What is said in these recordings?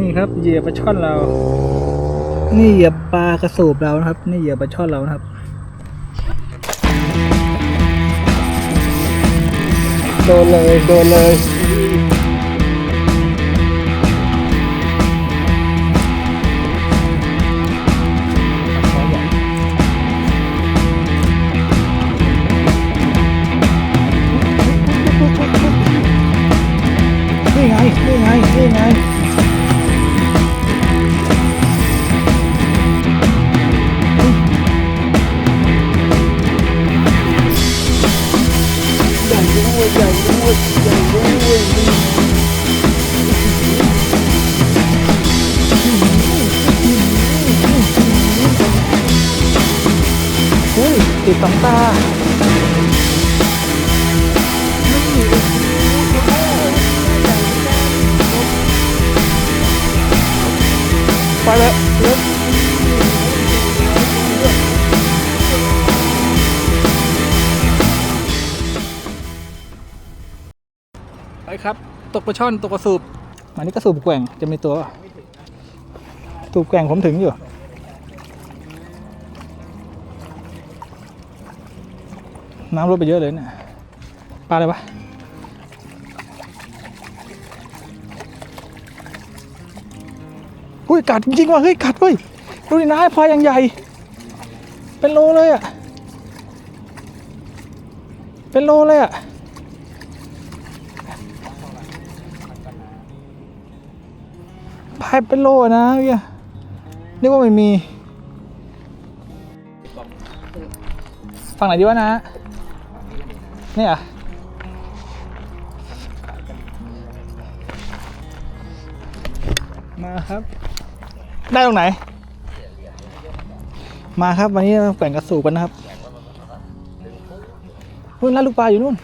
นี่ครับเหยื่อปลาช่อนเรา นี่เหยื่อปลากระสูบเรานะครับ นี่เหยื่อปลาช่อนเรานะครับ โดนเลย โดนเลย สองตาไปเลยเร็วไปครับ ตกปลาช่อน ตกกระสูบอันนี้กระสูบแกว่งจะมีตัวสูบแกว่งผมถึงอยู่ น้ำลดไปเยอะเลยเนี่ยปลาอะไรวะอุ้ยกัดจริงๆว่ะเฮ้ยกัดเว้ยดูดินะพลายอย่างใหญ่ เป็นโลเลยอะ เป็นโลเลยอะพายเป็นโลนะเฮียนึกว่าไม่มี ฝั่งไหนดีวะนะ นี่ยเหรอมาครับ ได้ตรงไหน มาครับวันนี้เราแกว่งกระสูบกันนะครับนู่นร้านลูกปลาอยู่นู่น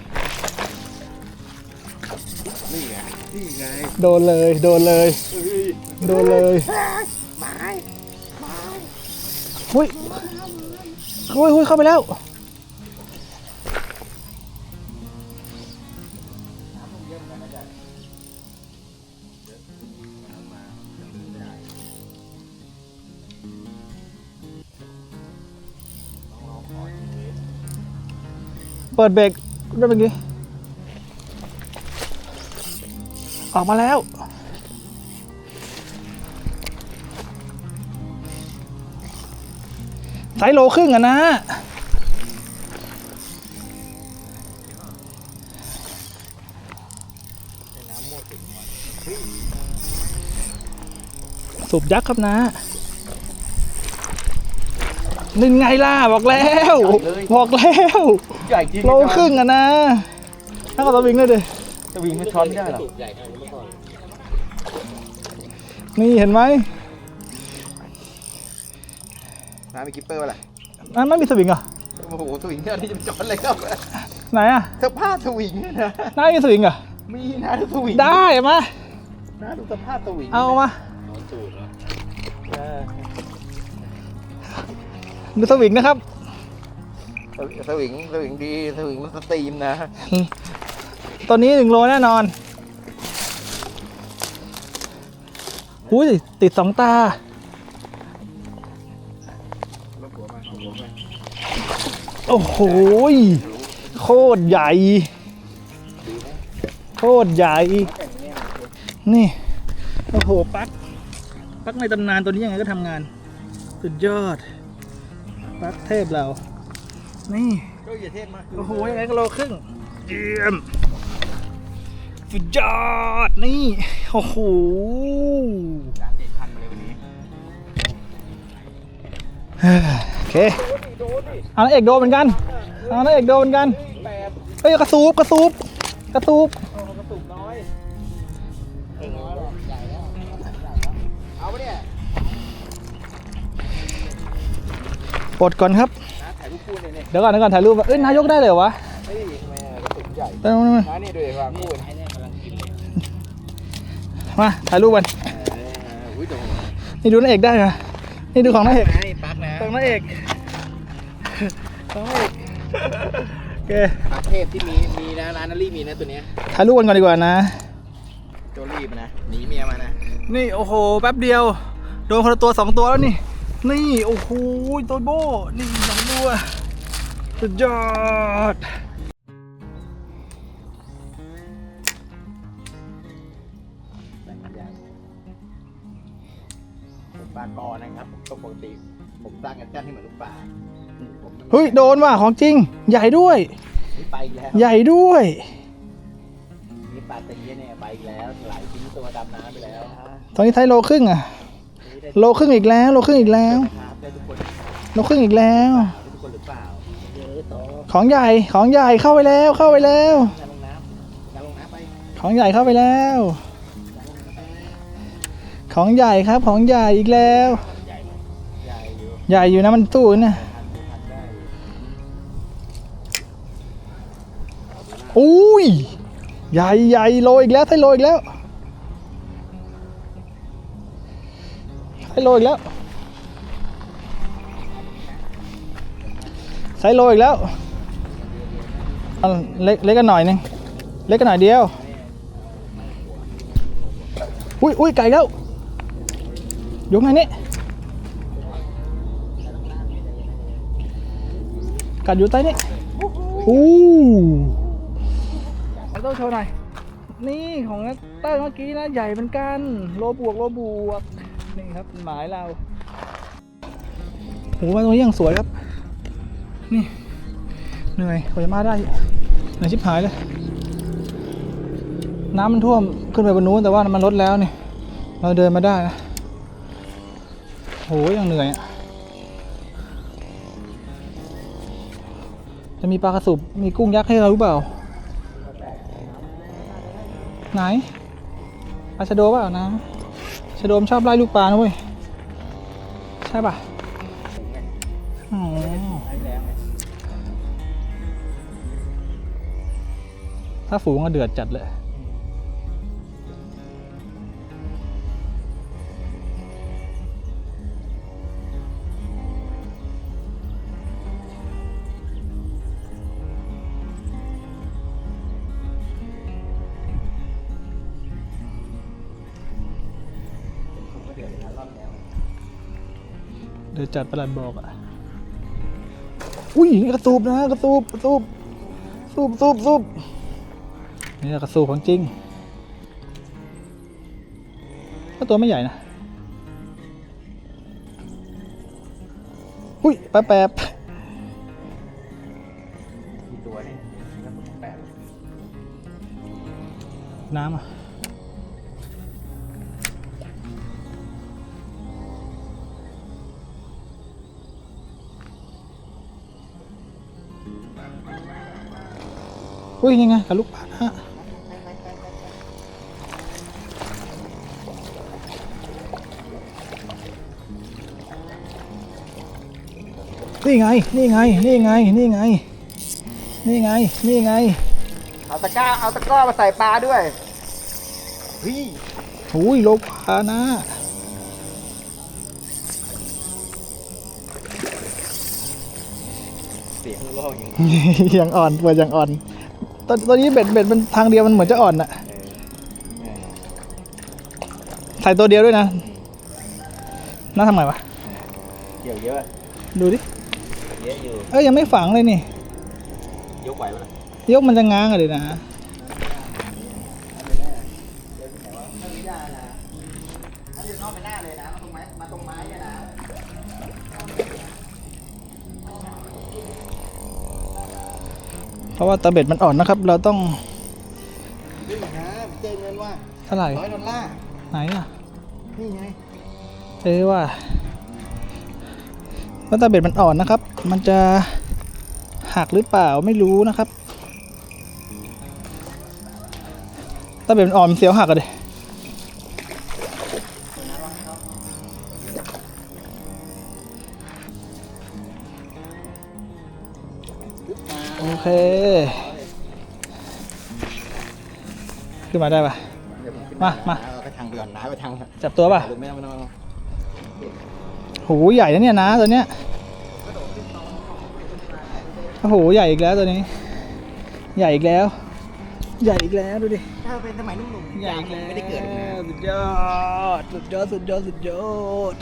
นี่ไง นี่ไง โดนเลย โดนเลยเฮ้ยโดนเลยไม้ไม้หุ้ยหุ้ยหุ้ยเข้าไปแล้ว เปิดเบรกได้เมื่อกี้ออกมาแล้ว ไซโลครึ่งอะนะ สูบยักษ์ครับนะ นึ่งไงล่ะบอกแล้ว บอกแล้วใหญ่จริงโลครึ่งอะนะถ้ากับตะวิงเลยดิจะวิ่งไม่ช้อนไม่ได้หรอนี่เห็นไหมน้ำมีกิปเปอร์ป่ะล่ะนั่นไม่มีสวิงเหรอโอ้โหสวิงเนี่ยนี่จะช้อนเลยครับไหนอะสภาพสวิงเนี่ยนะน่ามีสวิงเหรอมีนะดูสวิงได้มานะดูสภาพสวิงเอามา ดูสวิงนะครับ สวิงสวิงดีสวิงมันสตรีมนะ ตัวนี้หนึ่งโลแน่นอนหุ้ยติดสองตา โอ้โหยโคตรใหญ่ โคตรใหญ่ นี่ โอ้โหปลั๊กปลั๊กในตำนานตัวนี้ยังไงก็ทำงาน สุดยอด ปลั๊กเทพเรา นี่ก็อย่าเทศมากโอ้โหยังไงก็โลครึ่ง เยี่ยมสุดยอด นี่ โอ้โหการเจ็ดพันมาเลยวันนี้ โอเค เอาน้าเอกโดนเหมือนกันเอาน้าเอกโดนเหมือนกันแปดเฮ้ย กระสูบกระสูบกระสูบ ปลดก่อนครับนะถ่ายรูปคู่เนี่ยเนี่ยเดี๋ยวก่อนเดี๋ยวก่อนถ่ายรูปเอ้ยนายกได้เลยเหรอวะเฮ้ยทำไมอะกระตุกใหญ่เดี๋ยวมานะนี่ดูดิว่าคู่ไอ้เนี่ยกำลังกินเลยมาถ่ายรูปกันเอออุ้ยโดนนี่ดูน้าเอกได้นะนี่ดูของน้าเอกไอ้ปักนะของน้าเอกของน้าเอกโอเคปักเทพที่มีมีนะร้านนารี่มีนะตัวเนี้ยถ่ายรูปกันก่อนดีกว่านะโจรีบนะหนีเมียมานะนี่โอ้โหแป๊บเดียวโดนคนละตัวสองตัวแล้วนี่ นี่ โอ้โหตัวโบนี่สองตัวสุดยอดผมปลากอนะครับก็ปกติผมสร้างแอคชั่นให้เหมือนลูกปลาผมเฮ้ย โดนว่ะของจริง ใหญ่ด้วยนี่ไปอีกแล้วใหญ่ด้วย นี่ปลาตีเนี่ยไปอีกแล้ว หลายชิ้นตัวดำน้ำไปแล้วฮะตอนนี้ไทยโลครึ่งอะนี่ได้ โลครึ่งอีกแล้ว โลครึ่งอีกแล้ว ครับได้ทุกคนโลครึ่งอีกแล้ว ได้ทุกคนหรือเปล่าเยอะต่อของใหญ่ของใหญ่เข้าไปแล้วเข้าไปแล้ว งานลงน้ำงานลงน้ำไปของใหญ่เข้าไปแล้วของใหญ่ครับของใหญ่อีกแล้ว ใหญ่ใหญ่อยู่ใหญ่อยู่นะมันตู้นะทันดูทันได้อยู่อุ้ยใหญ่ใหญ่โลอีกแล้วไทยโลอีกแล้ว โลอีกแล้วไซโลอีกแล้วเอาเล็กเล็กกันหน่อยหนึงเล็กกันหน่อยเดียว อุ้ยอุ้ยไก่แล้วอยู่ไงนี่กัดอยู่ใต้นี่อู้เอาต้องโชว์หน่อย นี่ของนัตเตอร์เมื่อกี้นะ ใหญ่เหมือนกัน โลบวก โลบวก นี่ครับหมายเราโหมาตรงนี้ยังสวยครับ นี่เหนื่อยกว่าจะมาได้เหนื่อยชิบหายเลย น้ำมันท่วมขึ้นไปบนนู้นแต่ว่ามันลดแล้วนี่เราเดินมาได้นะโหยังเหนื่อยอะจะมีปลากระสุบมีกุ้งยักษ์ให้เราหรือเปล่า ไหนปลาชะโดเปล่านะ ชะโดมชอบไล่ลูกปลานะเว้ย ใช่ป่ะอ๋อถ้าฝูงก็เดือดจัดเลย เดือดจัดประหลัดบอกอะ อุ้ยนี่กระสูบนะกระสูบกระสูบสูบสูบสูบนี่กระสูบของจริงก็ตัวไม่ใหญ่นะ อุ้ยแป๊บแป๊บกี่ตัวเนี่ยแล้วผมแปดน้ำอะ อุ้ยยังไงกับลูกปลาฮะนี่ไง นี่ไง นี่ไง นี่ไง นี่ไง นี่ไง เอาตะกร้า เอาตะกร้ามาใส่ปลาด้วยเฮ้ยอุ้ยโลกปลานะเสียงโลกอย่างนี้ยังอ่อนเปิดยังอ่อน ตอนตอนนี้เบ็ดเบ็ดมันทางเดียวมันเหมือนจะอ่อนอะเออเออใส่ตัวเดียวด้วยนะ น่าทำไงวะเกี่ยวเยอะดูดิเยอะอยู่เอ้ยยังไม่ฝังเลยนี่ยกไหวปะล่ะยกมันจะง้างอะเลยนะ เพราะว่าตะเบ็ดมันอ่อนนะครับ เราต้องนี่นะเจอเงินว่าเท่าไหร่ร้อยดอลลาร์ไหนอะนี่ไงเออว่าว่าตะเบ็ดมันอ่อนนะครับ มันจะหักหรือเปล่าไม่รู้นะครับตะเบ็ดมันอ่อนมันเสียวหักอะดิโเคขึ้นมาได้ปะเดี๋ยวผขึ้นมามา เอไปทางเดือนน้าไปทางจับตัวปะหรือไม่ต้องไม่ต้องไม่ต้องโหใหญ่นะเนี่ยนะตัวเนี้ยโอ้โหใหญ่อีกแล้วตัวนี้ ใหญ่อีกแล้ว ใหญ่อีกแล้วดูดิถ้าเป็นสมัยหนุ่มๆใหญ่อีกผมแล้วไม่ได้เกิดนะสุดยอดสุดยอดสุดยอดสุดยอด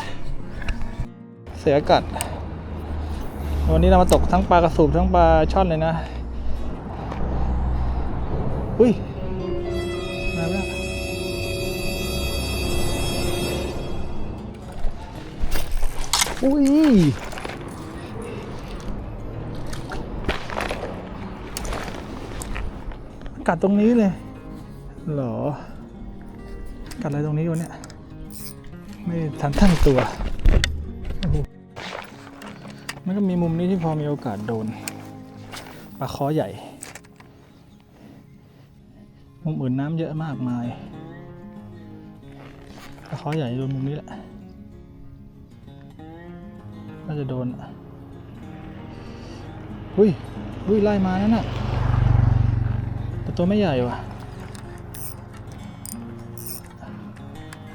เสือกัด วันนี้เรามาตกทั้งปลากระสูบทั้งปลาช่อนเลยนะ อุ้ยมาแล้วอุ้ยกัดตรงนี้เลยหรอ กัดอะไรตรงนี้วะเนี่ย ไม่ทันตั้งตัว มันก็มีมุมนี้ที่พอมีโอกาสโดนปลาคอใหญ่ มุมอื่นน้ำเยอะมากมายปลาคอใหญ่โดนมุมนี้แหละน่าจะโดนอะอุ้ยอุ้ยไล่มานั่นน่ะแต่ตัวไม่ใหญ่ว่ะ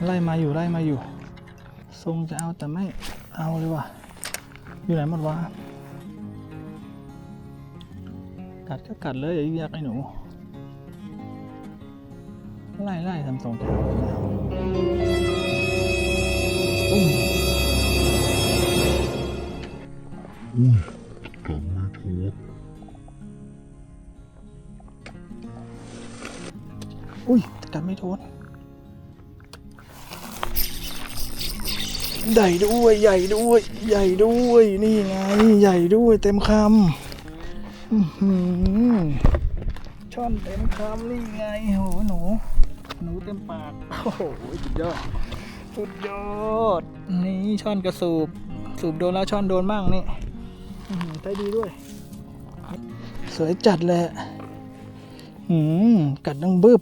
ไล่มาอยู่ไล่มาอยู่ ทรงจะเอาแต่ไม่เอาเลยว่ะ อยู่ไหนหมดวะกัดก็กัดเลยอย่าอยากไอ้หนู ไล่ไล่ทำทรงจะเอาแต่ไม่เอาอุ้มอุ้ยกัดไม่โทนใหญ่ด้วย ใหญ่ด้วย ใหญ่ด้วย นี่ไง ใหญ่ด้วย เต็มคำอือหือช่อนเต็มคำนี่ไงโหหนู หนูเต็มปาก โอ้โหสุดยอด สุดยอด นี่ช่อนกระสูบ สูบโดนแล้วช่อนโดนบ้างนี่อื้อหือได้ดีด้วย สวยจัดเลยอะอืมกัดดังบึบ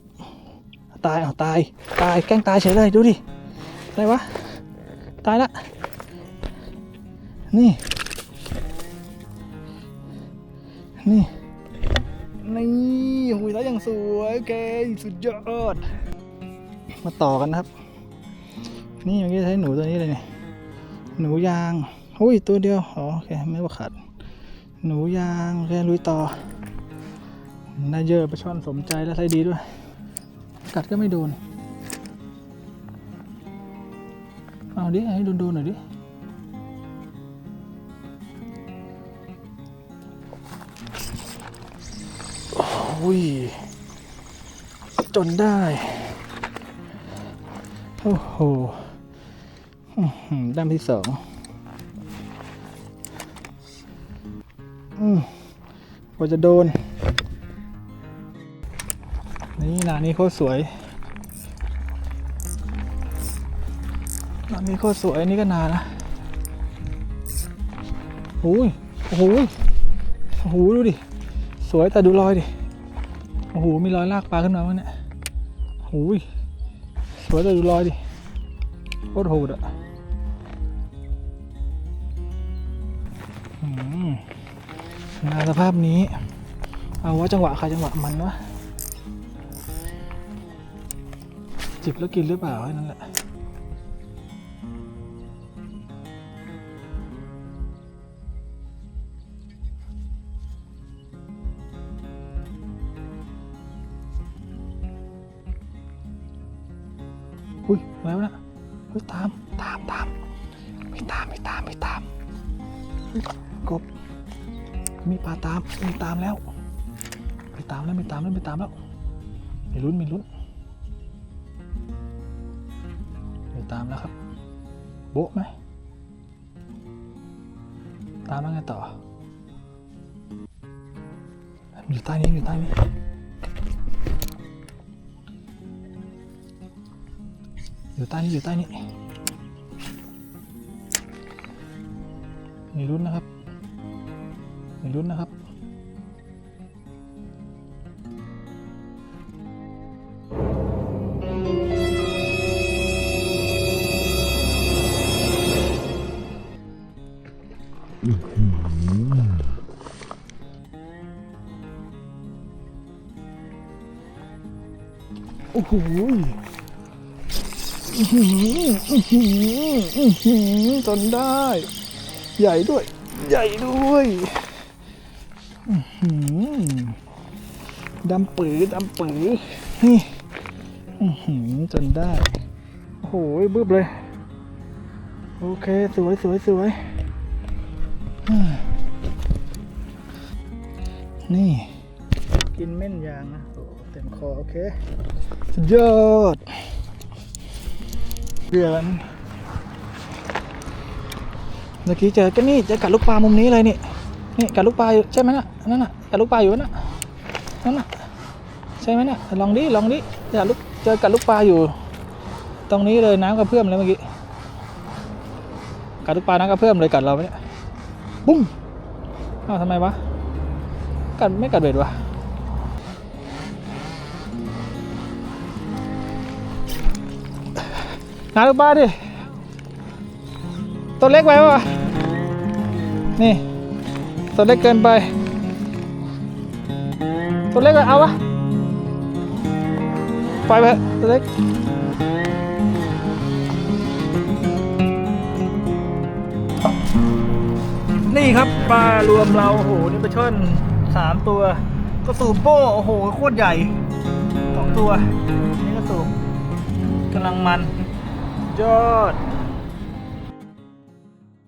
ตายเอาตาย ตายแกล้งตายเฉยเลยดูดิ อะไรวะ ตายละ นี่ นี่นี่หุยแล้วยังสวยโอเค สุดยอด มาต่อกันนะครับ นี่เมื่อกี้ใช้หนูตัวนี้เลยเนี่ยหนูยางอุ้ยตัวเดียวอ๋อโอเคไม่ว่าขาดหนูยางโอเคลุยต่อน่าเยอะปลาช่อนสมใจและใช้ดีด้วย กัดก็ไม่โดน เอาดิให้โดนๆหน่อยดิโอ้ยจนได้ อ้โหอื้อหือด้านที่สองกว่าจะโดน นี่ร้านี้โคตรสวยร้านี้โคตรสวยนนี้ก็นานนะโอ้ยโอ้โหโอ้โหดูดิ สวยแต่ดูรอยดิ โอ้โห มีรอยลากปลาขึ้นมาบ้างเนี่ยโอ้ย สวยแต่ดูรอยดิโคตรโหดอะอืมงานสภาพนี้ เอาว่าจังหวะใครจังหวะมันวะจิบแล้วกินหรือเปล่านั่นแหละ อุ้ยแล้วนะเฮ้ยตามตามตามไม่ตามไม่ตามไม่ตามกบมีปลาตามมีตามแล้วไม่ตามแล้วไม่ตามแล้วไม่ตามแล้วมีลุ้นมีลุ้นไม่ตามแล้วครับ โบ๊ะไหมตามแล้วไงต่ออยู่ใต้นี้อยู่ใต้นี้ อยู่ใต้นี้อยู่ใต้นี้มีลุ้นนะครับมีลุ้นนะครับ จนได้ ใหญ่ด้วย ใหญ่ด้วยอือหือดำปือดำปือนี่อือจนได้ โอ้โหบึ้บเลย โอเค สวยสวยสวยนี่ กินเม่นยางนะโอ้เต็มคอ โอเค สุดยอดเดือน เมื่อกี้เจอก็นี่เจอกัดลูกปลามุมนี้เลยนี่นี่กัดลูกปลาอยู่ใช่ไหมน่ะนั่นน่ะกัดลูกปลาอยู่น่ะนั่นน่ะใช่ไหมน่ะลองดิลองดิเจอลูกเจอกัดลูกปลาอยู่ ตรงนี้เลยน้ำกระเพื่อมเลยเมื่อกี้กัดลูกปลาน้ำกระเพื่อมเลยกัดเราไหมเนี่ยบุ้งอ้าวทำไมวะกัดไม่กัดเบ็ดวะน้ำลูกปลาดิตัวเล็กไปวะ นี่ ตัวเล็กเกินไป ตัวเล็กเอาวะ ไปไปเถอะตัวเล็กนี่ครับปลารวมเราโอ้โหนี่ปลาช่อนสามตัวก็สูบโป้โอ้โหโคตรใหญ่สองตัว นี่ก็สูบกำลังมันยอด